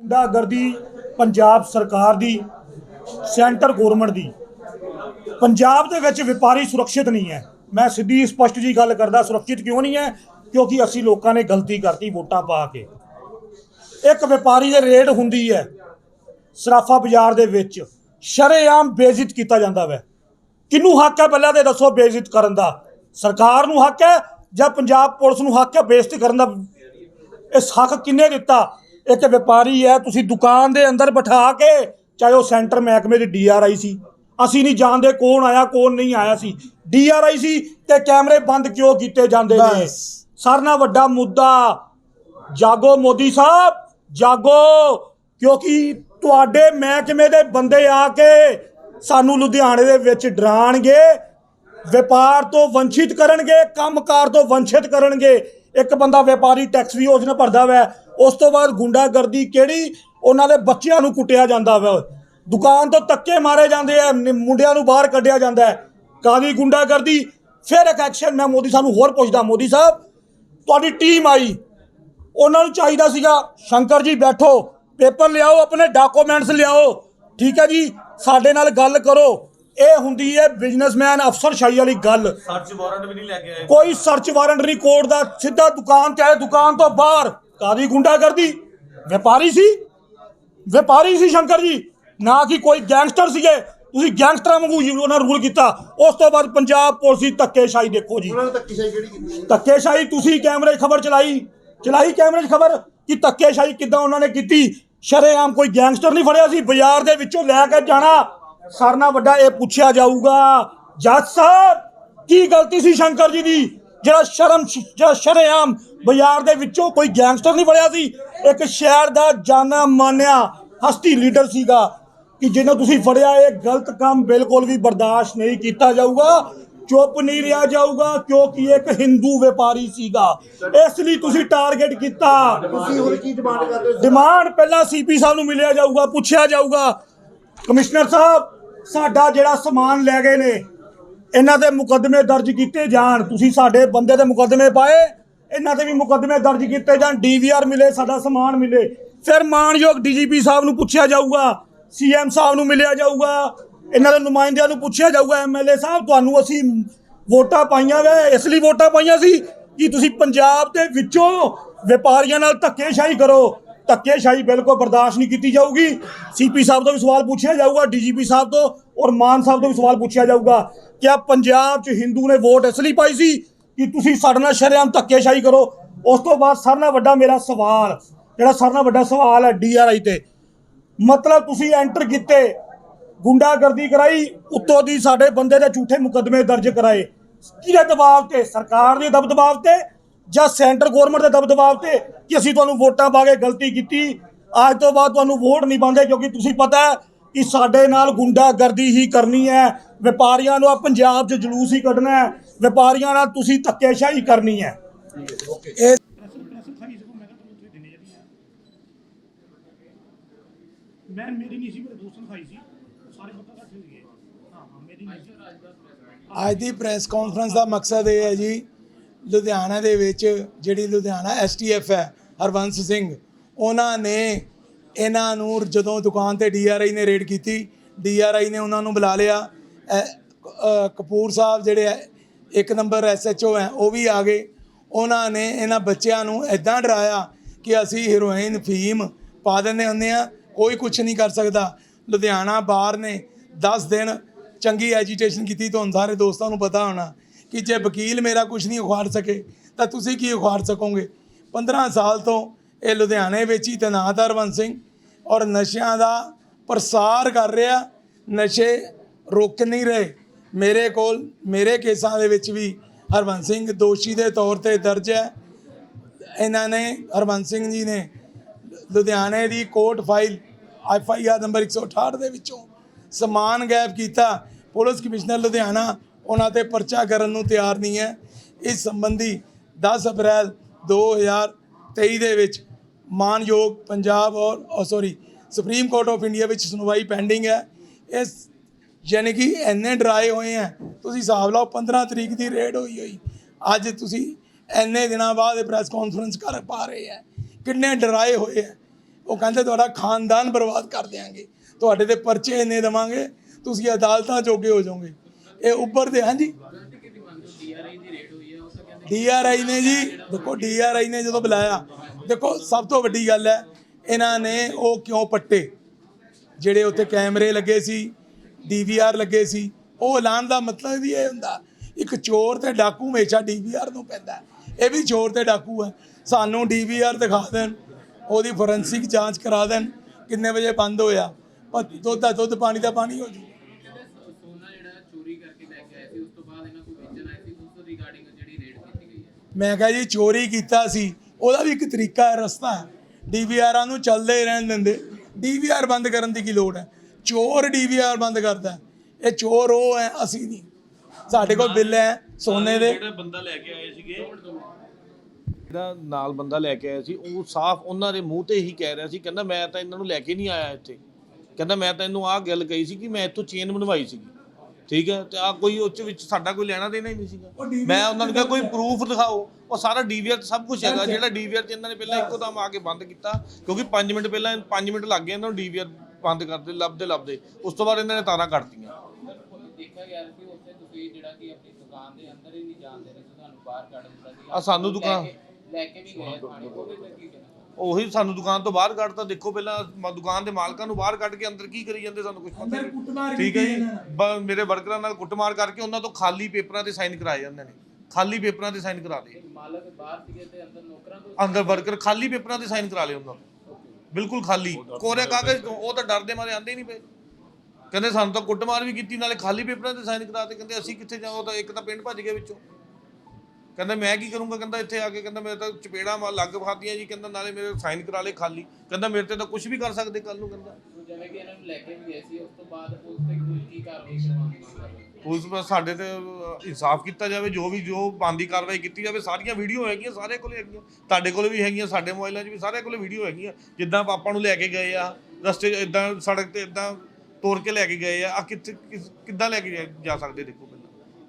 ਗੁੰਡਾਗਰਦੀ ਪੰਜਾਬ ਸਰਕਾਰ ਦੀ, ਸੈਂਟਰ ਗਵਰਨਮੈਂਟ ਦੀ। ਪੰਜਾਬ ਦੇ ਵਿੱਚ ਵਪਾਰੀ ਸੁਰੱਖਿਅਤ ਨਹੀਂ ਹੈ। ਮੈਂ ਸਿੱਧੀ ਸਪਸ਼ਟ ਜੀ ਗੱਲ ਕਰਦਾ, ਸੁਰੱਖਿਅਤ ਕਿਉਂ ਨਹੀਂ ਹੈ? ਕਿਉਂਕਿ ਅਸੀਂ ਲੋਕਾਂ ਨੇ ਗਲਤੀ ਕਰਤੀ ਵੋਟਾਂ ਪਾ ਕੇ। ਇੱਕ ਵਪਾਰੀ ਦੇ ਰੇਟ ਹੁੰਦੀ ਹੈ ਸਰਾਫਾ ਬਾਜ਼ਾਰ ਦੇ ਵਿੱਚ, ਸ਼ਰੇਆਮ ਬੇਇੱਜ਼ਤ ਕੀਤਾ ਜਾਂਦਾ ਵੈ। ਕਿਹਨੂੰ ਹੱਕ ਹੈ ਪਹਿਲਾਂ ਤੇ ਦੱਸੋ ਬੇਇੱਜ਼ਤ ਕਰਨ ਦਾ? ਸਰਕਾਰ ਨੂੰ ਹੱਕ ਹੈ ਜਾਂ ਪੰਜਾਬ ਪੁਲਿਸ ਨੂੰ ਹੱਕ ਹੈ ਬੇਇੱਜ਼ਤ ਕਰਨ ਦਾ? ਇਸ ਹੱਕ ਕਿੰਨੇ ਦਿੱਤਾ? ਇੱਕ ਵਪਾਰੀ ਹੈ ਤੁਸੀਂ ਦੁਕਾਨ ਦੇ ਅੰਦਰ ਬਿਠਾ ਕੇ ਚਾਹੇ ਉਹ ਸੈਂਟਰ ਮਹਿਕਮੇ ਦੀ ਡੀਆਰਆਈ ਸੀ। ਅਸੀਂ ਨਹੀਂ ਜਾਣਦੇ ਕੌਣ ਆਇਆ ਕੌਣ ਨਹੀਂ ਆਇਆ ਸੀ। ਡੀਆਰਆਈ ਸੀ ਤੇ ਕੈਮਰੇ ਬੰਦ ਕਿਉਂ ਕੀਤੇ ਜਾਂਦੇ ਨੇ? ਨਾਲ ਵੱਡਾ ਮੁੱਦਾ। ਜਾਗੋ ਮੋਦੀ ਸਾਹਿਬ ਜਾਗੋ। ਕਿਉਂਕਿ ਤੁਹਾਡੇ ਮਹਿਕਮੇ ਦੇ ਬੰਦੇ ਆ ਕੇ ਸਾਨੂੰ ਲੁਧਿਆਣੇ ਦੇ ਵਿੱਚ ਡਰਾਣਗੇ ਵਪਾਰ ਤੋਂ ਵੰਚਿਤ ਕਰਨਗੇ ਕੰਮਕਾਰ ਤੋਂ ਵੰਚਿਤ ਕਰਨਗੇ। ਇੱਕ ਬੰਦਾ ਵਪਾਰੀ ਟੈਕਸ ਵੀ ਉਸ ਨੇ ਭਰਦਾ ਵੈ। ਉਸ ਤੋਂ ਬਾਅਦ ਗੁੰਡਾਗਰਦੀ ਕਿਹੜੀ? ਉਹਨਾਂ ਦੇ ਬੱਚਿਆਂ ਨੂੰ ਕੁੱਟਿਆ ਜਾਂਦਾ ਵੈ। ਦੁਕਾਨ ਤੋਂ ਧੱਕੇ ਮਾਰੇ ਜਾਂਦੇ ਆ ਮੁੰਡਿਆਂ ਨੂੰ ਬਾਹਰ ਕੱਢਿਆ ਜਾਂਦਾ ਹੈ ਕਾਦੀ ਗੁੰਡਾਗਰਦੀ? ਫਿਰ ਇੱਕ ਐਕਸ਼ਨ ਮੈਂ ਮੋਦੀ ਸਾਹਿਬ ਨੂੰ ਹੋਰ ਪੁੱਛਦਾ, ਮੋਦੀ ਸਾਹਿਬ, ਤੁਹਾਡੀ ਟੀਮ ਆਈ। ਉਹਨਾਂ ਨੂੰ ਚਾਹੀਦਾ ਸੀਗਾ, ਸ਼ੰਕਰ ਜੀ ਬੈਠੋ, ਪੇਪਰ ਲਿਆਓ, ਆਪਣੇ ਡਾਕੂਮੈਂਟਸ ਲਿਆਓ। ਠੀਕ ਹੈ ਜੀ, ਸਾਡੇ ਨਾਲ ਗੱਲ ਕਰੋ। ਇਹ ਹੁੰਦੀ ਹੈ ਬਿਜ਼ਨਸਮੈਨ ਅਫਸਰਸ਼ਾਹੀ ਵਾਲੀ ਗੱਲ। ਸਰਚ ਵਾਰੰਟ ਵੀ ਨਹੀਂ ਲੈ ਕੇ ਆਏ। ਕੋਈ ਸਰਚ ਵਾਰੰਟ ਨਹੀਂ ਕੋਰਟ ਦਾ ਸਿੱਧਾ ਦੁਕਾਨ ਤੇ ਆਏ ਦੁਕਾਨ ਤੋਂ ਬਾਹਰ। ਕਾਦੀ ਗੁੰਡਾ ਕਰਦੀ ਵਪਾਰੀ ਸੀ? ਵਪਾਰੀ ਸੀ ਸ਼ੰਕਰ ਜੀ। ਨਾ ਕਿ ਕੋਈ ਗੈਂਗਸਟਰ ਸੀਗੇ। ਤੁਸੀਂ ਗੈਂਗਸਟਰਾਂ ਵਾਂਗੂ ਹੀ ਉਹਨਾਂ ਰੂਲ ਕੀਤਾ। ਉਸ ਤੋਂ ਬਾਅਦ ਪੰਜਾਬ ਪੁਲਿਸ ਦੀ ਧੱਕੇਸ਼ਾਹੀ ਦੇਖੋ ਜੀ। ਉਹਨਾਂ ਨੇ ਧੱਕੇਸ਼ਾਹੀ ਕਿਹੜੀ ਕੀਤੀ ਧੱਕੇਸ਼ਾਹੀ ਤੁਸੀਂ ਕੈਮਰੇ 'ਚ ਖਬਰ ਚਲਾਈ। ਚਲਾਈ ਕੈਮਰੇ 'ਚ ਖਬਰ ਕਿ ਧੱਕੇਸ਼ਾਹੀ ਕਿੱਦਾਂ ਉਹਨਾਂ ਨੇ ਕੀਤੀ। ਸ਼ਰੇਆਮ ਕੋਈ ਗੈਂਗਸਟਰ ਨਹੀਂ ਫੜਿਆ ਸੀ। ਬਾਜ਼ਾਰ ਦੇ ਵਿੱਚੋਂ ਲੈ ਕੇ ਜਾਣਾ। ਸਰਨਾ ਵੱਡਾ ਇਹ ਪੁੱਛਿਆ ਜਾਊਗਾ ਜੱਜ ਸਾਹਿਬ ਕੀ ਗਲਤੀ ਸੀ ਸ਼ੰਕਰ ਜੀ ਦੀ? ਜਿਹੜਾ ਸ਼ਰਮ ਜਿਹੜਾ ਸ਼ਰੇਆਮ ਬਾਜ਼ਾਰ ਦੇ ਵਿੱਚੋਂ ਕੋਈ ਗੈਂਗਸਟਰ ਨਹੀਂ ਫੜਿਆ ਸੀ ਇੱਕ ਸ਼ਹਿਰ ਦਾ ਜਾਣਾ ਮਾਨਿਆ ਹਸਤੀ ਲੀਡਰ ਸੀਗਾ। ਕਿ ਜਿਹਨੂੰ ਤੁਸੀਂ ਫੜਿਆ ਇਹ ਗਲਤ ਕੰਮ ਬਿਲਕੁਲ ਵੀ ਬਰਦਾਸ਼ਤ ਨਹੀਂ ਕੀਤਾ ਜਾਊਗਾ। ਚੁੱਪ ਨਹੀਂ ਰਿਹਾ ਜਾਊਗਾ ਕਿਉਂਕਿ ਇੱਕ ਹਿੰਦੂ ਵਪਾਰੀ ਸੀਗਾ। ਇਸ ਲਈ ਤੁਸੀਂ ਟਾਰਗੇਟ ਕੀਤਾ। ਤੁਸੀਂ ਹੁਣ ਕੀ ਡਿਮਾਂਡ ਕਰਦੇ ਹੋ? ਡਿਮਾਂਡ ਪਹਿਲਾਂ ਸੀਪੀ ਸਾਹਿਬ ਨੂੰ ਮਿਲਿਆ ਜਾਊਗਾ ਪੁੱਛਿਆ ਜਾਊਗਾ। ਕਮਿਸ਼ਨਰ ਸਾਹਿਬ ਸਾਡਾ ਜਿਹੜਾ ਸਮਾਨ ਲੈ ਗਏ ਨੇ, ਇਹਨਾਂ ਦੇ ਮੁਕੱਦਮੇ ਦਰਜ ਕੀਤੇ ਜਾਣ। ਤੁਸੀਂ ਸਾਡੇ ਬੰਦੇ ਦੇ ਮੁਕੱਦਮੇ ਪਾਏ, ਇਹਨਾਂ ਦੇ ਵੀ ਮੁਕੱਦਮੇ ਦਰਜ ਕੀਤੇ ਜਾਣ ਡੀਵੀਆਰ ਮਿਲੇ, ਸਾਡਾ ਸਮਾਨ ਮਿਲੇ। ਫਿਰ ਮਾਨਯੋਗ ਡੀਜੀਪੀ ਸਾਹਿਬ ਨੂੰ ਪੁੱਛਿਆ ਜਾਊਗਾ ਸੀਐਮ ਸਾਹਿਬ ਨੂੰ ਮਿਲਿਆ ਜਾਊਗਾ, ਇਹਨਾਂ ਦੇ ਨੁਮਾਇੰਦਿਆਂ ਨੂੰ ਪੁੱਛਿਆ ਜਾਊਗਾ ਐਮਐਲਏ ਸਾਹਿਬ, ਤੁਹਾਨੂੰ ਅਸੀਂ ਵੋਟਾਂ ਪਾਈਆਂ ਵੇ, ਇਸ ਲਈ ਵੋਟਾਂ ਪਾਈਆਂ ਸੀ ਕਿ ਤੁਸੀਂ ਪੰਜਾਬ ਦੇ ਵਿੱਚੋਂ ਵਪਾਰੀਆਂ ਨਾਲ ਧੱਕੇਸ਼ਾਹੀ ਕਰੋ। ਧੱਕੇਸ਼ਾਹੀ ਬਿਲਕੁਲ ਬਰਦਾਸ਼ਤ ਨਹੀਂ ਕੀਤੀ ਜਾਊਗੀ। ਸੀਪੀ ਸਾਹਿਬ ਤੋਂ ਵੀ ਸਵਾਲ ਪੁੱਛਿਆ ਜਾਊਗਾ ਡੀਜੀਪੀ ਸਾਹਿਬ ਤੋਂ ਔਰ ਮਾਨ ਸਾਹਿਬ ਤੋਂ ਵੀ ਸਵਾਲ ਪੁੱਛਿਆ ਜਾਊਗਾ ਕਿ ਆ ਪੰਜਾਬ 'ਚ ਹਿੰਦੂ ਨੇ ਵੋਟ ਇਸ ਲਈ ਪਾਈ ਸੀ ਕਿ ਤੁਸੀਂ ਸਾਡੇ ਨਾਲ ਸ਼ਰੇਆਮ ਧੱਕੇਸ਼ਾਹੀ ਕਰੋ। ਉਸ ਤੋਂ ਬਾਅਦ ਸਾਰਿਆਂ ਨਾਲ ਵੱਡਾ ਮੇਰਾ ਸਵਾਲ, ਜਿਹੜਾ ਸਾਰਿਆਂ ਨਾਲ ਵੱਡਾ ਸਵਾਲ ਹੈ ਡੀਆਰਆਈ ਤੇ, ਮਤਲਬ ਤੁਸੀਂ ਐਂਟਰ ਕੀਤੇ, ਗੁੰਡਾਗਰਦੀ ਕਰਾਈ, ਉੱਤੋਂ ਦੀ ਸਾਡੇ ਬੰਦੇ ਦੇ ਝੂਠੇ ਮੁਕੱਦਮੇ ਦਰਜ ਕਰਾਏ। ਕਿਹਦੇ ਦਬਾਅ ਤੇ? ਸਰਕਾਰ ਦੇ ਦਬ ਦਬਾਅ ਤੇ ਜਾਂ ਸੈਂਟਰ ਗਵਰਨਮੈਂਟ ਦੇ ਦਬ ਦਬਾਅ ਤੇ ਕਿ ਅਸੀਂ ਤੁਹਾਨੂੰ ਵੋਟਾਂ ਪਾ ਕੇ ਗਲਤੀ ਕੀਤੀ? ਅੱਜ ਤੋਂ ਬਾਅਦ ਤੁਹਾਨੂੰ ਵੋਟ ਨਹੀਂ ਪਾਉਂਦੇ ਕਿਉਂਕਿ ਤੁਸੀਂ ਪਤਾ ਹੈ ਕਿ ਸਾਡੇ ਨਾਲ ਗੁੰਡਾਗਰਦੀ ਹੀ ਕਰਨੀ ਹੈ। ਵਪਾਰੀਆਂ ਨੂੰ ਆ ਪੰਜਾਬ 'ਚ ਜਲੂਸ ਹੀ ਕੱਢਣਾ ਹੈ। ਵਪਾਰੀਆਂ ਨਾਲ ਤੁਸੀਂ ਧੱਕੇਸ਼ਾਹੀ ਕਰਨੀ ਹੈ। ਇਹ ਮੈਂ ਮੇਰੀ ਨਹੀਂ ਸੀ ਮੇਰੇ ਦੋਸਤ ਨੇ ਖਾਈ ਸੀ। ਸਾਰੇ ਪਤਾ ਇਕੱਠੇ ਹੋਈਏ ਹਾਂ ਹਾਂ ਮੇਰੀ ਨਹੀਂ ਸੀ। ਅੱਜ ਦੀ ਪ੍ਰੈਸ ਕਾਨਫਰੰਸ ਦਾ ਮਕਸਦ ਇਹ ਹੈ ਜੀ ਲੁਧਿਆਣਾ ਦੇ ਵਿੱਚ ਜਿਹੜੀ ਲੁਧਿਆਣਾ ਐਸਟੀਐਫ ਹੈ, ਹਰਵੰਸ ਸਿੰਘ, ਉਹਨਾਂ ਨੇ ਇਹਨਾਂ ਨੂੰ ਜਦੋਂ ਦੁਕਾਨ ਤੇ ਡੀਆਰਆਈ ਨੇ ਰੇਡ ਕੀਤੀ ਡੀਆਰਆਈ ਨੇ ਉਹਨਾਂ ਨੂੰ ਬੁਲਾ ਲਿਆ। ਐ- ਕਪੂਰ ਸਾਹਿਬ ਜਿਹੜੇ ਇੱਕ ਨੰਬਰ ਐਸਐਚਓ ਹੈ, ਉਹ ਵੀ ਆ ਗਏ। ਉਹਨਾਂ ਨੇ ਇਹਨਾਂ ਬੱਚਿਆਂ ਨੂੰ ਐਦਾਂ ਡਰਾਇਆ ਕਿ ਅਸੀਂ ਹੀਰੋਇਨ ਫੀਮ ਪਾ ਦਿੰਦੇ ਹੁੰਦੇ ਆ ਕੋਈ ਕੁਝ ਨਹੀਂ ਕਰ ਸਕਦਾ। ਲੁਧਿਆਣਾ ਬਾਰ ਨੇ 10 ਦਿਨ ਚੰਗੀ ਐਜੀਟੇਸ਼ਨ ਕੀਤੀ, ਤੁਹਾਨੂੰ ਸਾਰੇ ਦੋਸਤਾਂ ਨੂੰ ਪਤਾ ਹੋਣਾ। ਕਿ ਜੇ ਵਕੀਲ ਮੇਰਾ ਕੁਝ ਨਹੀਂ ਉਖਾੜ ਸਕੇ, ਤਾਂ ਤੁਸੀਂ ਕੀ ਉਖਾੜ ਸਕੋਗੇ? 15 ਸਾਲ ਤੋਂ ਇਹ ਲੁਧਿਆਣੇ ਵਿੱਚ ਹੀ ਤੈਨਾਤ ਹੈ ਸਿੰਘ ਔਰ ਨਸ਼ਿਆਂ ਦਾ ਪ੍ਰਸਾਰ ਕਰ ਰਿਹਾ, ਨਸ਼ੇ ਰੁਕ ਨਹੀਂ ਰਹੇ। ਮੇਰੇ ਕੋਲ, ਮੇਰੇ ਕੇਸਾਂ ਦੇ ਵਿੱਚ ਵੀ ਹਰਵੰਸ ਸਿੰਘ ਦੋਸ਼ੀ ਦੇ ਤੌਰ ਤੇ ਦਰਜ ਹੈ। ਇਹਨਾਂ ਨੇ, ਹਰਵੰਸ ਸਿੰਘ ਜੀ ਨੇ ਲੁਧਿਆਣੇ ਦੀ court file, F I R number 168 ਦੇ ਵਿੱਚੋਂ ਸਮਾਨ ਗਾਇਬ ਕੀਤਾ। ਪੁਲਿਸ ਕਮਿਸ਼ਨਰ ਲੁਧਿਆਣਾ ਉਹਨਾਂ ਤੇ ਪਰਚਾ ਕਰਨ ਨੂੰ ਤਿਆਰ ਨਹੀਂ ਹੈ। ਇਸ ਸੰਬੰਧੀ 10 ਅਪ੍ਰੈਲ 2023 ਦੇ ਵਿੱਚ ਮਾਨਯੋਗ ਪੰਜਾਬ ਔਰ sorry supreme court of India ਵਿੱਚ ਸੁਣਵਾਈ ਪੈਂਡਿੰਗ ਹੈ। ਇਸ ਯਾਨੀ ਕਿ ਇੰਨੇ ਡਰਾਏ ਹੋਏ ਆ ਤੁਸੀਂ ਹਿਸਾਬ ਲਾਓ 15 ਤਰੀਕ ਦੀ ਰੇਡ ਹੋਈ ਹੋਈ। ਅੱਜ ਤੁਸੀਂ ਇੰਨੇ ਦਿਨਾਂ ਬਾਅਦ ਇਹ ਪ੍ਰੈਸ ਕਾਨਫਰੰਸ ਕਰ ਪਾ ਰਹੇ ਆ ਕਿੰਨੇ ਡਰਾਏ ਹੋਏ ਆ ਉਹ ਕਹਿੰਦੇ ਤੁਹਾਡਾ ਖਾਨਦਾਨ ਬਰਬਾਦ ਕਰ ਦਿਆਂਗੇ। ਤੁਹਾਡੇ ਤੇ ਪਰਚੇ ਇੰਨੇ ਦੇਵਾਂਗੇ। ਤੁਸੀਂ ਅਦਾਲਤਾਂ ਜੋਗੇ ਹੋ ਜਾਓਗੇ। ਇਹ ਉੱਪਰ ਦੇ ਹਾਂਜੀ। ਡੀਆਰਆਈ ਨੇ ਜੀ, ਦੇਖੋ ਡੀਆਰਆਈ ਨੇ ਜਦੋਂ ਬੁਲਾਇਆ, ਦੇਖੋ ਸਭ ਤੋਂ ਵੱਡੀ ਗੱਲ ਹੈ, ਇਹਨਾਂ ਨੇ ਉਹ ਕਿਉਂ ਪੱਟੇ? ਜਿਹੜੇ ਉੱਥੇ ਕੈਮਰੇ ਲੱਗੇ ਸੀ ਡੀਵੀਆਰ ਲੱਗੇ ਸੀ, ਉਹ ਐਲਾਨ ਦਾ ਮਤਲਬ ਵੀ ਇਹ ਹੁੰਦਾ, ਇੱਕ ਚੋਰ ਤੇ ਡਾਕੂ ਹਮੇਸ਼ਾ ਡੀਵੀਆਰ ਨੂੰ ਪੈਂਦਾ ਇਹ ਵੀ ਚੋਰ ਤੇ ਡਾਕੂ ਹੈ। ਸਾਨੂੰ ਡੀਵੀਆਰ ਦਿਖਾ ਦੇਣ, ਉਹਦੀ ਫੋਰੈਂਸਿਕ ਜਾਂਚ ਕਰਾ ਦੇਣ, ਕਿੰਨੇ ਵਜੇ ਬੰਦ ਹੋਇਆ, ਪਰ ਦੁੱਧ ਦਾ ਦੁੱਧ, ਪਾਣੀ ਦਾ ਪਾਣੀ ਹੋ ਜੂ। ਮੈਂ ਕਿਹਾ ਜੀ ਚੋਰੀ ਕੀਤਾ ਸੀ। ਉਹਦਾ ਵੀ ਇੱਕ ਤਰੀਕਾ ਹੈ ਰਸਤਾ ਹੈ। ਡੀਵੀਆਰਾਂ ਨੂੰ ਚੱਲਦੇ ਹੀ ਰਹਿਣ ਦਿੰਦੇ। ਡੀਵੀਆਰ ਬੰਦ ਕਰਨ ਦੀ ਕੀ ਲੋੜ ਹੈ? ਚੋਰ ਡੀਵੀਆਰ ਬੰਦ ਕਰਦਾ। ਇਹ ਚੋਰ ਉਹ ਹੈ ਅਸੀਂ ਨਹੀਂ। ਸਾਡੇ ਕੋਲ ਬਿੱਲ ਹੈ ਸੋਨੇ ਦੇ। ਜਿਹੜਾ ਬੰਦਾ ਲੈ ਕੇ ਆਏ ਸੀਗੇ। ਜਿਹੜਾ ਨਾਲ ਬੰਦਾ ਲੈ ਕੇ ਆਇਆ ਸੀ। ਉਹ ਸਾਫ਼ ਉਹਨਾਂ ਦੇ ਮੂੰਹ ਤੇ ਹੀ ਕਹਿ ਰਿਹਾ ਸੀ। ਕਹਿੰਦਾ ਮੈਂ ਤਾਂ ਇਹਨਾਂ ਨੂੰ ਲੈ ਕੇ ਨਹੀਂ ਆਇਆ ਇੱਥੇ। ਕਹਿੰਦਾ ਮੈਂ ਤਾਂ ਇਹਨੂੰ ਆਹ ਗੱਲ ਕਹੀ ਸੀ ਕਿ ਮੈਂ ਇੱਥੋਂ ਚੇਨ ਬਣਵਾਈ ਸੀਗੀ। ਠੀਕ ਹੈ? ਤੇ ਆ ਕੋਈ ਉੱਚ ਵਿੱਚ ਸਾਡਾ ਕੋਈ ਲੈਣਾ ਦੇਣਾ ਹੀ ਨਹੀਂ ਸੀਗਾ। ਮੈਂ ਉਹਨਾਂ ਨੂੰ ਕਿਹਾ ਕੋਈ ਪ੍ਰੂਫ ਦਿਖਾਓ। ਉਹ ਸਾਰਾ ਡੀਵੀਆਰ ਸਭ ਕੁਝ ਹੈਗਾ। ਜਿਹੜਾ ਡੀਵੀਆਰ ਚ ਇਹਨਾਂ ਨੇ ਪਹਿਲਾਂ ਇੱਕੋ ਦਮ ਆ ਕੇ ਬੰਦ ਕੀਤਾ ਕਿਉਂਕਿ 5 ਮਿੰਟ ਪਹਿਲਾਂ 5 ਮਿੰਟ ਲੱਗ ਗਏ ਇਹਨਾਂ ਨੂੰ ਡੀਵੀਆਰ ਬੰਦ ਕਰਦੇ ਲੱਭਦੇ ਲੱਭਦੇ। ਉਸ ਤੋਂ ਬਾਅਦ ਇਹਨਾਂ ਨੇ ਤਾਰਾਂ ਕੱਟਤੀਆਂ। ਦੇਖਿਆ ਗਿਆ ਸੀ ਉੱਥੇ ਤੁਸੀਂ ਜਿਹੜਾ ਕਿ ਆਪਣੀ ਦੁਕਾਨ ਦੇ ਅੰਦਰ ਹੀ ਨਹੀਂ ਜਾਣ ਦੇ ਰਹੇ ਤੁਹਾਨੂੰ ਬਾਹਰ ਕੱਢ ਦਿੱਤਾ ਸੀ ਆ ਸਾਨੂੰ ਦੁਕਾਨ- ਲੈ ਕੇ- ਲੈ ਕੇ ਵੀ ਗਏ ਥਾਣੇ ਉਹਦੇ ਤੇ ਕੀ ਕਹਿਣਾ ਉਹੀ ਸਾਨੂੰ ਦੁਕਾਨ ਤੋਂ ਬਾਹਰ ਕੱਢਤਾ। ਦੇਖੋ ਪਹਿਲਾਂ ਮ- ਦੁਕਾਨ ਦੇ ਮਾਲਕਾਂ ਨੂੰ ਬਾਹਰ ਕੱਢ ਕੇ ਅੰਦਰ ਕੀ ਕਰੀ ਜਾਂਦੇ ਸਾਨੂੰ ਕੁਝ ਪਤਾ ਅੰਦਰ ਕੁੱਟਮਾਰ ਨਹੀਂ ਠੀਕ ਹੈ ਕੀਤੀ ਜੀ। ਇਹਨਾਂ ਨੇ। ਬ- ਮੇਰੇ ਵਰਕਰਾਂ ਨਾਲ ਕੁੱਟਮਾਰ ਕਰਕੇ ਉਹਨਾਂ ਤੋਂ ਖਾਲੀ ਪੇਪਰਾਂ ਤੇ ਸਾਈਨ ਕਰਾਏ ਜਾਂਦੇ ਨੇ। ਖਾਲੀ ਪੇਪਰਾਂ ਤੇ ਸਾਈਨ ਕਰਾ ਲਏ। ਮਾਲਕ ਬਾਹਰ ਸੀਗੇ ਤੇ ਅੰਦਰ ਨੌਕਰਾਂ ਤੋਂ ਅੰਦਰ ਵਰਕਰ ਖਾਲੀ ਪੇਪਰਾਂ ਤੇ ਸਾਈਨ ਕਰਾ ਲਏ ਉਹਨਾਂ ਤੋਂ। ਬਿਲਕੁਲ ਖਾਲੀ। ਕੋਰੇ ਕਾਗਜ਼ ਤੋਂ। ਉਹ ਤਾਂ ਡਰਦੇ ਮਾਰੇ ਆਂਦੇ ਹੀ ਨਹੀਂ ਪਏ। ਕਹਿੰਦੇ ਸਾਨੂੰ ਤਾਂ ਕੁੱਟਮਾਰ ਵੀ ਕੀਤੀ ਨਾਲੇ ਖਾਲੀ ਪੇਪਰਾਂ ਤੇ ਸਾਈਨ ਕਰਾਤੇ ਕਹਿੰਦੇ ਅਸੀਂ ਕਿੱਥੇ ਜਾਓ ਤਾਂ ਇੱਕ ਤਾਂ ਪਿੰਡ ਭੱਜ ਗਿਆ ਵਿੱਚੋਂ। ਕਹਿੰਦਾ ਮੈਂ ਕੀ ਕਰੂੰਗਾ? ਕਹਿੰਦਾ ਇੱਥੇ ਆ ਕੇ ਕਹਿੰਦਾ ਮੇਰੇ ਤਾਂ ਚਪੇੜਾ ਮਾ ਲੱਗ ਫਾਦੀਆਂ ਜੀ ਕਹਿੰਦਾ ਨਾਲੇ ਮੇਰੇ ਸਾਈਨ ਕਰਾ ਲਏ ਖਾਲੀ। ਕਹਿੰਦਾ ਮੇਰੇ ਤੇ ਤਾਂ ਕੁਝ ਵੀ ਕਰ ਸਕਦੇ ਕੱਲ ਨੂੰ ਕਹਿੰਦਾ। ਸੋ ਜਿਵੇਂ ਕਿ ਇਹਨਾਂ ਨੂੰ ਲੈ ਕੇ ਵੀ ਗਏ ਸੀ ਉਸ ਤੋਂ ਬਾਅਦ ਕੋਈ ਕੀ ਕਾਰਵਾਈ ਕਰਵਾਉਣ ਬਸ ਸਾਡੇ ਤੇ ਇਨਸਾਫ ਕੀਤਾ ਜਾਵੇ ਜੋ ਵੀ ਜੋ ਬੰਦੀ ਕਾਰਵਾਈ ਕੀਤੀ ਜਾਵੇ ਸਾਰੀਆਂ ਵੀਡੀਓ ਹੈਗੀਆਂ ਸਾਰੇ ਕੋਲੇ ਹੈਗੀਆਂ। ਤੁਹਾਡੇ ਕੋਲੇ ਵੀ ਹੈਗੀਆਂ ਸਾਡੇ ਮੋਬਾਈਲਾਂ 'ਚ ਵੀ ਸਾਰੇ ਕੋਲੇ ਵੀਡੀਓ ਹੈਗੀਆਂ। ਜਿੱਦਾਂ ਪਾਪਾ ਨੂੰ ਲੈ ਕੇ ਗਏ ਆ ਰਸਤੇ 'ਚ ਇਦਾਂ ਸੜਕ ਤੇ ਇਦਾਂ ਤੋੜ ਕੇ ਲੈ ਕੇ ਗਏ ਆ ਆ ਕਿੱਥੇ ਕਿੱਦਾਂ ਲੈ ਕੇ ਜਾ- ਸਕਦੇ ਦੇਖੋ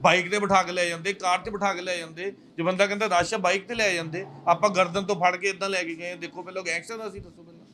ਬਾਈਕ ਤੇ ਬਿਠਾ ਕੇ ਲੈ ਜਾਂਦੇ, ਕਾਰ ਤੇ ਬਿਠਾ ਕੇ ਲੈ ਜਾਂਦੇ। ਜੇ ਬੰਦਾ ਕਹਿੰਦਾ ਰਸ਼ ਆ, ਬਾਈਕ ਤੇ ਲੈ ਜਾਂਦੇ। ਆਪਾਂ ਗਰਦਨ ਤੋਂ ਫੜ ਕੇ ਇਦਾਂ ਲੈ ਕੇ ਗਏ। ਦੇਖੋ ਪਹਿਲਾਂ ਗੈਂਗਸਟਰ ਅਸੀਂ ਦੱਸੋ ਪਹਿਲਾਂ।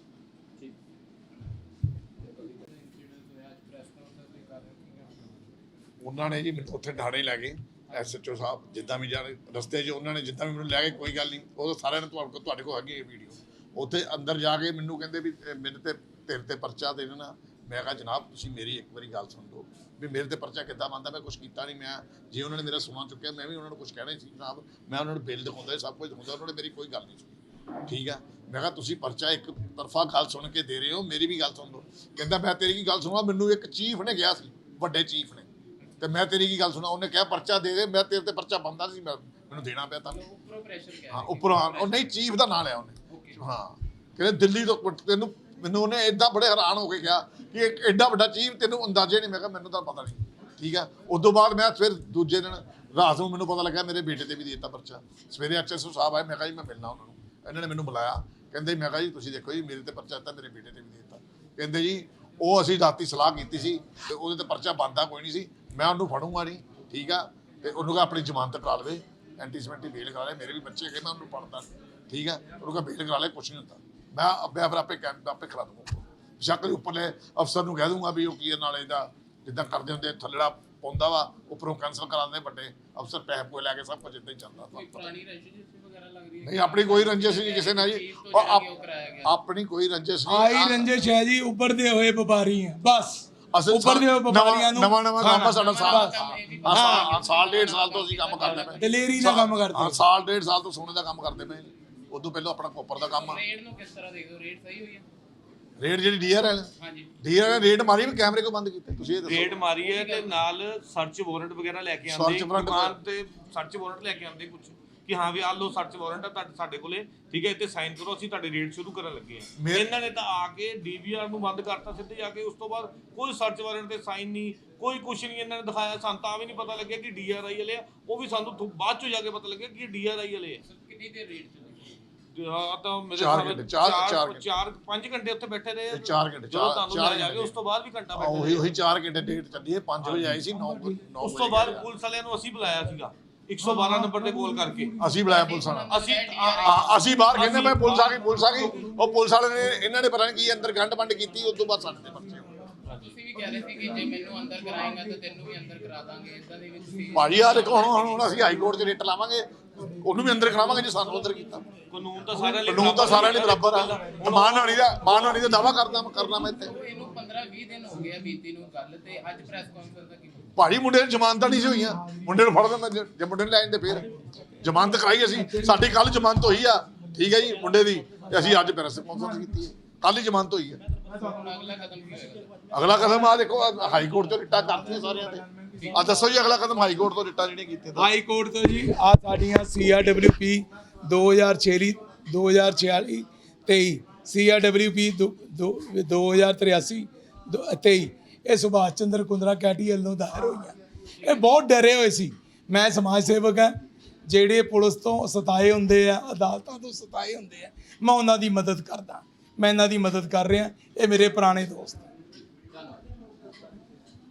ਉਹਨਾਂ ਨੇ ਜੀ ਮੈਨੂੰ ਉੱਥੇ ਢਾਣੇ ਲੈ ਗਏ ਐਸਐਚਓ ਸਾਹਿਬ, ਜਿੱਦਾਂ ਵੀ ਜਾਣੇ ਰਸਤੇ 'ਚ ਉਹਨਾਂ ਨੇ ਜਿੱਦਾਂ ਵੀ ਮੈਨੂੰ ਲੈ ਗਏ, ਕੋਈ ਗੱਲ ਨਹੀਂ। ਉਹ ਸਾਰਿਆਂ ਨੇ ਤੁਹਾਡੇ ਕੋਲ ਤੁਹਾਡੇ ਕੋਲ ਹੈਗੀ ਇਹ ਵੀਡੀਓ। ਉੱਥੇ ਅੰਦਰ ਜਾ ਕੇ ਮੈਨੂੰ ਕਹਿੰਦੇ ਵੀ ਇਹ ਤੇ ਤੇਰੇ ਤੇ ਪਰਚਾ ਦੇ ਦੇਣਾ ਮੈਂ ਕਿਹਾ ਜਨਾਬ ਤੁਸੀਂ ਮੇਰੀ ਇੱਕ ਵਾਰੀ ਗੱਲ ਸੁਣ ਲਓ ਵੀ ਮੇਰੇ ਤੇ ਪਰਚਾ ਕਿੱਦਾਂ ਬੰਦਾ ਮੈਂ ਕੁਝ ਕੀਤਾ ਨਹੀਂ। ਮੈਂ ਜੇ ਉਹਨਾਂ ਨੇ ਮੇਰਾ ਸੁਣਾ ਚੁੱਕਿਆ ਮੈਂ ਵੀ ਉਹਨਾਂ ਨੂੰ ਕੁਝ ਕਹਿਣਾ ਸੀ ਜਨਾਬ। ਮੈਂ ਉਹਨਾਂ ਨੂੰ ਬਿੱਲ ਦਿਖਾਉਂਦਾ ਸਭ ਕੁਝ ਦਿਖਾਉਂਦਾ ਉਹਨਾਂ ਨੇ ਮੇਰੀ ਕੋਈ ਗੱਲ ਨਹੀਂ ਸੁਣੀ। ਠੀਕ ਆ? ਮੈਂ ਕਿਹਾ ਤੁਸੀਂ ਪਰਚਾ ਇੱਕ ਤਰਫਾ ਗੱਲ ਸੁਣ ਕੇ ਦੇ ਰਹੇ ਹੋ ਮੇਰੀ ਵੀ ਗੱਲ ਸੁਣ ਲਓ। ਕਹਿੰਦਾ ਮੈਂ ਤੇਰੀ ਕੀ ਗੱਲ ਸੁਣਾ ਮੈਨੂੰ ਇੱਕ ਚੀਫ ਨੇ ਕਿਹਾ ਸੀ ਵੱਡੇ ਚੀਫ ਨੇ। ਤੇ ਮੈਂ ਤੇਰੀ ਕੀ ਗੱਲ ਸੁਣਾ ਉਹਨੇ ਕਿਹਾ ਪਰਚਾ ਦੇ ਦੇ ਮੈਂ ਤੇਰੇ ਤੇ ਪਰਚਾ ਬੰਦਾ ਸੀ ਮੈਂ ਮੈਨੂੰ ਦੇਣਾ ਪਿਆ ਤਾਂ ਉੱਪਰੋਂ ਪ੍ਰੈਸ਼ਰ ਕਿਹਾ ਹਾਂ ਉੱਪਰੋਂ ਉਹ ਨਹੀਂ ਚੀਫ ਦਾ ਨਾਂ ਲਿਆ ਉਹਨੇ। ਹਾਂ। ਕਹਿੰਦੇ ਦਿੱਲੀ ਤੋਂ ਕੁੱਟ- ਤੈਨੂੰ ਮੈਨੂੰ ਉਹਨੇ ਇਦਾਂ ਬੜੇ ਹੈਰਾਨ ਹੋ ਕੇ ਕਿਹਾ ਕਿ ਇੱਕ ਐਡਾ ਵੱਡਾ ਚੀਫ ਤੈਨੂੰ ਅੰਦਾਜ਼ੇ ਨਹੀਂ, ਮੈਂ ਕਿਹਾ ਮੈਨੂੰ ਤਾਂ ਪਤਾ ਨਹੀਂ। ਠੀਕ ਆ? ਉਸ ਤੋਂ ਬਾਅਦ ਮੈਂ ਫਿਰ ਦੂਜੇ ਦਿਨ ਰਾਤ ਨੂੰ ਮੈਨੂੰ ਪਤਾ ਲੱਗਾ ਮੇਰੇ ਬੇਟੇ ਤੇ ਵੀ ਦੇ ਦਿੱਤਾ ਪਰਚਾ। ਸਵੇਰੇ ਐਕਸਐਸਓ ਸਾਹਿਬ ਆਏ, ਮੈਂ ਕਿਹਾ ਜੀ ਮੈਂ ਮਿਲਣਾ ਉਹਨਾਂ ਨੂੰ। ਇਹਨਾਂ ਨੇ ਮੈਨੂੰ ਬੁਲਾਇਆ। ਕਹਿੰਦੇ, ਮੈਂ ਕਿਹਾ ਜੀ ਤੁਸੀਂ ਦੇਖੋ ਜੀ, ਮੇਰੇ ਤੇ ਪਰਚਾ ਦਿੱਤਾ, ਮੇਰੇ ਬੇਟੇ ਤੇ ਵੀ ਦੇ ਦਿੱਤਾ। ਕਹਿੰਦੇ ਜੀ, ਉਹ ਅਸੀਂ ਰਾਤੀ ਸਲਾਹ ਕੀਤੀ ਸੀ ਤੇ ਉਹਦੇ ਤੇ ਪਰਚਾ ਬੰਦਾ ਕੋਈ ਨਹੀਂ ਸੀ। ਮੈਂ ਉਹਨੂੰ ਫੜੂੰਗਾ ਨਹੀਂ, ਠੀਕ ਆ? ਤੇ ਉਹਨੂੰ ਕਹਾ ਆਪਣੀ ਜ਼ਮਾਨਤ ਕਰਾ ਲਵੇ। ਐਂਟੀਸਮੈਂਟੀ ਬੇਲ ਕਰਾ ਲੈ ਮੇਰੇ ਵੀ ਬੱਚੇ ਹੈਗੇ, ਮੈਂ ਉਹਨੂੰ ਪੜਦਾ ਠੀਕ ਆ? ਉਹਨੂੰ ਕਹਾ ਬੇਲ ਕਰਾ ਲੈ ਕੁਛ ਨਹੀਂ ਹੁੰਦਾ। ਮੈਂ ਮੈਂ ਫਿਰ ਆਪੇ ਕੈਂਪ ਆਪੇ ਕਰਾ ਦੂੰਗਾ ਸ਼ੱਕ ਦੇ ਉੱਪਰਲੇ ਅਫਸਰ ਨੂੰ ਕਹਿ ਦੂੰਗਾ ਵੀ ਉਹ ਕੀ ਇਹ ਨਾਲ ਇਹਦਾ ਜਿੱਦਾਂ ਕਰਦੇ ਹੁੰਦੇ ਥੱਲੜਾ ਪਾਉਂਦਾ ਵਾ ਉੱਪਰੋਂ ਕੈਂਸਲ ਕਰਾ ਦਿੰਦੇ ਵੱਡੇ ਅਫਸਰ ਪੈਸੇ ਪੂਏ ਲੈ ਕੇ ਸਭ ਕੁਝ ਇਦਾਂ ਹੀ ਚੱਲਦਾ ਪੁਰਾਣੀ ਰਜਿਸਟਰੀ ਵਗੈਰਾ ਲੱਗ ਰਹੀ ਹੈ? ਨਹੀਂ ਆਪਣੀ ਕੋਈ ਰੰਜਿਸ਼ ਨਹੀਂ ਕਿਸੇ ਨਾਲ ਜੀ। ਆਪ- ਆਪਣੀ ਕੋਈ ਰੰਜਿਸ਼ ਨਹੀਂ। ਆਈ ਰੰਜਿਸ਼ ਹੈ ਜੀ ਉੱਭਰਦੇ ਹੋਏ ਵਪਾਰੀ ਆ ਬਸ। ਅਸੀਂ ਉੱਭਰਦੇ ਹੋਏ ਵਪਾਰੀਆਂ ਨੂੰ ਨਵਾਂ ਨਵਾਂ ਕੰਮ ਸਾਡਾ ਸਾਲ। ਹਾਂ, ਸਾਲ ਸਾਲ ਡੇਢ ਸਾਲ ਤੋਂ ਅਸੀਂ ਕੰਮ ਕਰਦੇ ਪਏ। ਦਲੇਰੀ ਦਾ ਕੰਮ ਕਰਦੇ। ਹਾਂ ਸਾਲ ਡੇਢ ਸਾਲ ਤੋਂ ਸੋਨੇ ਦਾ ਕੰਮ ਕਰਦੇ ਪਏ। ਉਦੋਂ ਪਹਿਲਾਂ ਆਪਣਾ ਕੋਪਰ ਦਾ ਕੰਮ ਆ। ਰੇਟ ਨੂੰ ਕਿਸ ਤਰ੍ਹਾਂ ਦੇਖਦੇ ਹੋ? ਰੇਟ ਸਹੀ ਹੋਈ ਹੈ ਰੇਟ ਜਿਹੜੀ ਡੀਆਰ ਹੈ। ਹਾਂਜੀ। ਡੀਆਰ ਨੇ ਰੇਟ ਮਾਰੀ ਵੀ ਕੈਮਰੇ ਕੋ ਬੰਦ ਕੀਤੇ? ਤੁਸੀਂ ਇਹ ਦੱਸੋ। ਰੇਡ ਮਾਰੀ ਹੈ ਤੇ ਨਾਲ ਸਰਚ ਵਾਰੰਟ ਵਗੈਰਾ ਲੈ ਕੇ ਆਉਂਦੇ। Search warrant ਦੁਕਾਨ ਤੇ ਸਰਚ ਵਾਰੰਟ ਲੈ ਕੇ ਆਉਂਦੇ ਕੁਝ ਕਿ ਹਾਂ ਵੀ ਆ ਲੋ ਸਰਚ ਵਾਰੰਟ ਆ ਤੁਹਾਡੇ ਸਾਡੇ ਕੋਲੇ। ਠੀਕ ਹੈ ਇੱਥੇ ਸਾਈਨ ਕਰੋ ਅਸੀਂ ਤੁਹਾਡੇ ਰੇਟ ਸ਼ੁਰੂ ਕਰਨ ਲੱਗੇ ਆ ਮੇਰੇ- ਇਹਨਾਂ ਨੇ ਤਾਂ ਆ ਕੇ ਡੀਵੀਆਰ ਨੂੰ ਬੰਦ ਕਰਤਾ ਸਿੱਧੇ ਜਾ ਕੇ। ਉਸ ਤੋਂ ਬਾਅਦ ਕੋਈ ਸਰਚ ਵਾਰੰਟ ਤੇ ਸਾਈਨ ਨਹੀਂ ਕੋਈ ਕੁਝ ਨਹੀਂ ਇਹਨਾਂ ਨੇ ਦਿਖਾਇਆ। ਸਾਨੂੰ ਤਾਂ ਵੀ ਨਹੀਂ ਪਤਾ ਲੱਗਿਆ ਕਿ ਡੀਆਰਆਈ ਵਾਲੇ ਆ। ਉਹ ਵੀ ਸਾਨੂੰ ਥੋ- ਬਾਅਦ ਚ ਜਾ ਕੇ ਪਤਾ ਲੱਗਿਆ ਕਿ ਡੀਆਰਆਈ ਵਾਲੇ ਆ। ਕਿੰਨੀ ਦੇਰ ਰੇਟ ਤੇ ਆਹ ਤਾਂ ਮੇਰੇ ਚਾਰ ਹਿਸਾਬ ਨਾਲ ਘੰਟੇ, ਚਾਰ- ਚਾਰ ਚਾਰ ਘੰਟੇ। ਚਾਰ ਪੰਜ ਘੰਟੇ ਉੱਥੇ ਬੈਠੇ ਰਹੇ ਆ। ਇਹ ਚਾਰ ਘੰਟੇ, ਜਦੋਂ ਚਾਰ- ਤੁਹਾਨੂੰ ਚਾਰ ਲੈ ਜਾਗੇ ਘੰਟੇ। ਉਸ ਤੋਂ ਬਾਅਦ ਵੀ ਘੰਟਾ ਆ, ਬੈਠੇ ਉਹੀ ਰਹੇ ਉਹੀ 4 ਘੰਟੇ ਡੇਟ ਚੱਲੀ ਹੈ 5 ਵਜੇ ਆਈ ਸੀ 9 9 ਉਸ ਤੋਂ ਬਾਅਦ ਪੁਲਿਸ ਵਾਲਿਆਂ ਨੂੰ ਅਸੀਂ ਬੁਲਾਇਆ ਸੀਗਾ 112 ਨੰਬਰ ਤੇ ਕਾਲ ਕਰਕੇ ਅਸੀਂ ਬੁਲਾਇਆ ਪੁਲਿਸ ਵਾਲਾ ਅਸੀਂ ਬਾਹਰ ਕਹਿੰਦੇ ਮੈਂ ਪੁਲਿਸ ਆ ਗਈ ਪੁਲਿਸ ਆ ਗਈ ਉਹ ਪੁਲਿਸ ਵਾਲੇ ਨੇ ਇਹਨਾਂ ਨੇ ਪਤਾ ਨਹੀਂ ਕੀ ਅੰਦਰ ਗੰਢ ਵੰਡ ਕੀਤੀ ਉਸ ਤੋਂ ਬਾਅਦ ਸਾਡੇ ਤੇ ਪਰਚੇ ਹੋਏ। ਤੁਸੀਂ ਵੀ ਕਹਿ ਰਹੇ ਸੀ ਕਿ ਜੇ ਮੈਨੂੰ ਅੰਦਰ ਕਰਾਏਗਾ ਤਾਂ ਤੈਨੂੰ ਵੀ ਅੰਦਰ ਕਰਾ ਦਾਂਗੇ ਇਦਾਂ ਦੀ ਵੀ ਤੁਸੀਂ ਭਾਜੀ ਆ ਦੇਖੋ ਹੁਣ ਹੁਣ- ਅਸੀਂ ਹਾਈ ਕੋਰਟ 'ਚ ਰਿਟ ਲਾਵਾਂਗੇ ਉਹਨੂੰ ਵੀ ਅੰਦਰ ਕਰਾਵਾਂਗੇ ਜੇ ਸਾਨੂੰ ਅੰਦਰ ਕੀਤਾ। ਕਾਨੂੰਨ ਤਾਂ ਸਾਰਿਆਂ ਲਈ ਕਾਨੂੰਨ ਤਾਂ ਸਾਰਿਆਂ ਲਈ ਬਰਾਬਰ ਆ ਮਾਨਹਾਨੀ ਦਾ ਮਾਨਹਾਨੀ ਦਾ ਦਾਵਾ ਕਰਦਾ ਕਰਨਾ ਮੈਂ ਇੱਥੇ। ਇਹਨੂੰ 15 20 ਦਿਨ ਹੋ ਗਏ ਆ ਬੀਤੀ ਨੂੰ ਗੱਲ ਤੇ ਅੱਜ ਪ੍ਰੈਸ ਕਾਨਫਰੰਸ ਦਾ ਕੀ ਭਾਜੀ ਮੁੰਡੇ ਦੀ ਜ਼ਮਾਨਤਾਂ ਨਹੀਂ ਸੀ ਹੋਈਆਂ। ਮੁੰਡੇ ਨੂੰ ਫੜ ਦਿੰਦਾ ਜੇ ਮੁੰਡੇ ਨੂੰ ਲੈ ਜਾਂਦੇ ਫੇਰ। ਜ਼ਮਾਨਤ ਕਰਾਈ ਅਸੀਂ। ਸਾਡੀ ਕੱਲ ਜ਼ਮਾਨਤ ਹੋਈ ਆ। ਠੀਕ ਹੈ ਜੀ ਮੁੰਡੇ ਦੀ। ਤੇ ਅਸੀਂ ਅੱਜ ਪ੍ਰੈਸ ਕਾਨਫਰੰਸ ਕੀਤੀ ਹੈ। ਕੱਲ ਹੀ ਜ਼ਮਾਨਤ ਹੋਈ ਹੈ। ਅਗਲਾ ਕਦਮ ਕੀ ਆ ਦੇਖੋ ਹਾਈ ਕੋਰਟ ਤੋਂ ਰਿਟਾਂ ਕਰਤੀਆਂ ਸਾਰਿਆਂ ਤੇ। ਆ ਦੱਸੋ ਜੀ, ਅਗਲਾ ਕਦਮ ਹਾਈ ਕੋਰਟ ਤੋਂ ਰਿਟਾਂ ਜਿਹੜੀਆਂ ਕੀਤੀਆਂ ਹਾਈ ਕੋਰਟ ਤੋਂ ਜੀ, ਆ ਸਾਡੀਆਂ ਸੀਆਰਡਬਲਯੂਪੀ 2046 2046 23 ਸੀਆਰਡਬਲਯੂਪੀ 2083 23 ਇਹ ਸੁਭਾਸ਼ ਚੰਦਰ ਕੁੰਦਰਾ ਕੈਟੀਐਲ ਨੂੰ ਦਾਇਰ ਹੋਈਆਂ। ਇਹ ਬਹੁਤ ਡਰੇ ਹੋਏ ਸੀ। ਮੈਂ ਸਮਾਜ ਸੇਵਕ ਹਾਂ। ਜਿਹੜੇ ਪੁਲਿਸ ਤੋਂ ਸਤਾਏ ਹੁੰਦੇ ਆ, ਅਦਾਲਤਾਂ ਤੋਂ ਸਤਾਏ ਹੁੰਦੇ ਆ, ਮੈਂ ਉਹਨਾਂ ਦੀ ਮਦਦ ਕਰਦਾ। ਮੈਂ ਇਹਨਾਂ ਦੀ ਮਦਦ ਕਰ ਰਿਹਾ ਇਹ ਮੇਰੇ ਪੁਰਾਣੇ ਦੋਸਤ ਆ।